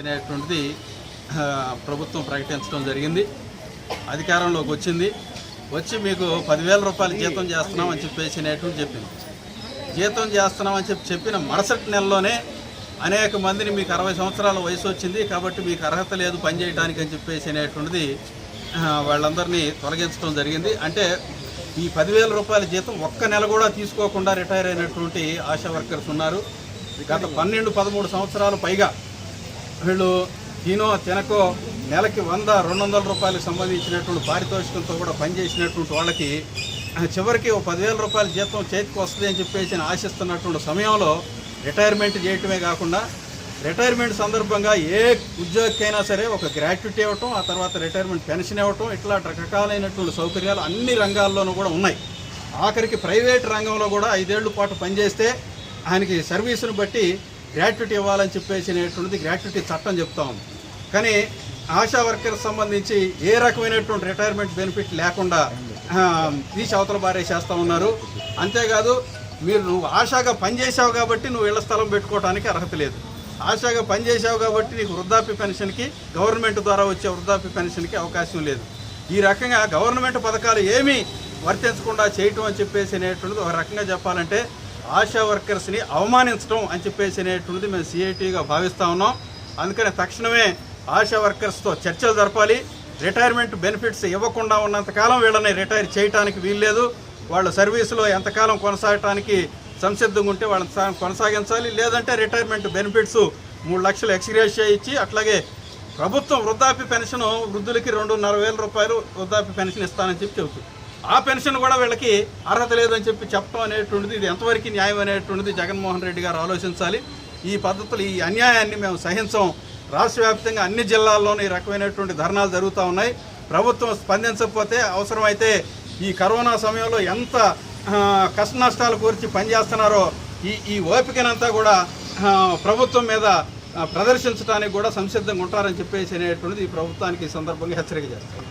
అనేటువంటిది ప్రభుత్వం ప్రకటించడం జరిగింది. అధికారంలోకి వచ్చింది. వచ్చి మీకు పదివేల రూపాయలు జీతం చేస్తున్నామని చెప్పేసి అనేటువంటి చెప్పింది. జీతం చేస్తున్నామని చెప్పి చెప్పిన మరుసటి నెలలోనే అనేక మందిని మీకు అరవై సంవత్సరాల వయసు వచ్చింది. కాబట్టి మీకు అర్హత లేదు పనిచేయడానికి అని చెప్పేసి అనేటువంటిది వాళ్ళందరినీ తొలగించడం జరిగింది. అంటే ఈ పదివేల రూపాయల జీతం ఒక్క నెల కూడా తీసుకోకుండా రిటైర్ అయినటువంటి ఆశా వర్కర్స్ ఉన్నారు. గత పన్నెండు పదమూడు సంవత్సరాలు పైగా వీళ్ళు తినో తినకో నెలకి వంద రెండు వందల రూపాయలకు సంబంధించినటువంటి పారితోషికంతో కూడా పనిచేసినటువంటి వాళ్ళకి చివరికి ఓ పదివేల రూపాయల జీతం చేతికి వస్తుంది అని చెప్పేసి నేను ఆశిస్తున్నటువంటి సమయంలో రిటైర్మెంట్ చేయటమే కాకుండా రిటైర్మెంట్ సందర్భంగా ఏ ఉద్యోగికైనా సరే ఒక గ్రాట్యుటీ ఇవ్వటం ఆ తర్వాత రిటైర్మెంట్ పెన్షన్ ఇవ్వటం ఇట్లా రకరకాలైనటువంటి సౌకర్యాలు అన్ని రంగాల్లోనూ కూడా ఉన్నాయి. ఆఖరికి ప్రైవేట్ రంగంలో కూడా ఐదేళ్ళ పాటు పనిచేస్తే ఆయనకి సర్వీసును బట్టి గ్రాట్యుటీ ఇవ్వాలని చెప్పేసి అనేటువంటిది గ్రాట్యుటీ చట్టం చెప్తా ఉంది. కానీ ఆశా వర్కర్ సంబంధించి ఏ రకమైనటువంటి రిటైర్మెంట్ బెనిఫిట్ లేకుండా తీసి అవతల బారే చేస్తూ ఉన్నారు. అంతేకాదు మీరు నువ్వు ఆశాగా పనిచేసావు కాబట్టి నువ్వు ఇళ్ళ స్థలం పెట్టుకోవడానికి అర్హత లేదు. ఆశాగా పనిచేసావు కాబట్టి నీకు వృద్ధాప్య పెన్షన్కి గవర్నమెంట్ ద్వారా వచ్చే వృద్ధాప్య పెన్షన్కి అవకాశం లేదు. ఈ రకంగా గవర్నమెంట్ పథకాలు ఏమీ వర్తించకుండా చేయటం అని చెప్పేసి అనేటువంటిది ఒక రకంగా చెప్పాలంటే ఆశా వర్కర్స్ని అవమానించడం అని చెప్పేసి అనేటువంటిది మేము సిఐటిగా భావిస్తూ ఉన్నాం. అందుకని తక్షణమే ఆశా వర్కర్స్తో చర్చలు జరపాలి. రిటైర్మెంట్ బెనిఫిట్స్ ఇవ్వకుండా ఉన్నంతకాలం వీళ్ళని రిటైర్ చేయడానికి వీల్లేదు. వాళ్ళ సర్వీసులో ఎంతకాలం కొనసాగటానికి సంసిద్ధంగా ఉంటే వాళ్ళని సా- కొనసాగించాలి. లేదంటే రిటైర్మెంట్ బెనిఫిట్స్ మూడు లక్షలు ఎక్స్గ్రేషియా ఇచ్చి అట్లాగే ప్రభుత్వం వృద్ధాప్య పెన్షన్ వృద్ధులకి రెండున్నర వేల రూపాయలు వృద్ధాప్య పెన్షన్ ఇస్తానని చెప్పి చెబుతుంది. ఆ పెన్షన్ కూడా వీళ్ళకి అర్హత లేదని చెప్పి చెప్పడం అనేటువంటిది ఇది ఎంతవరకు న్యాయం అనేటువంటిది జగన్మోహన్ రెడ్డి గారు ఆలోచించాలి. ఈ పద్ధతులు ఈ అన్యాయాన్ని మేము సహించం. రాష్ట్ర వ్యాప్తంగా అన్ని జిల్లాల్లోనూ ఈ రకమైనటువంటి ధర్నాలు జరుగుతూ ఉన్నాయి. ప్రభుత్వం స్పందించకపోతే అవసరమైతే ఈ కరోనా సమయంలో ఎంత కష్ట నష్టాలు కూర్చి పనిచేస్తున్నారో ఈ ఈ ఓపికనంతా కూడా ప్రభుత్వం మీద ప్రదర్శించడానికి కూడా సంసిద్ధంగా ఉంటారని చెప్పేసి అనేటువంటిది ఈ ప్రభుత్వానికి ఈ సందర్భంగా హెచ్చరిక చేస్తారు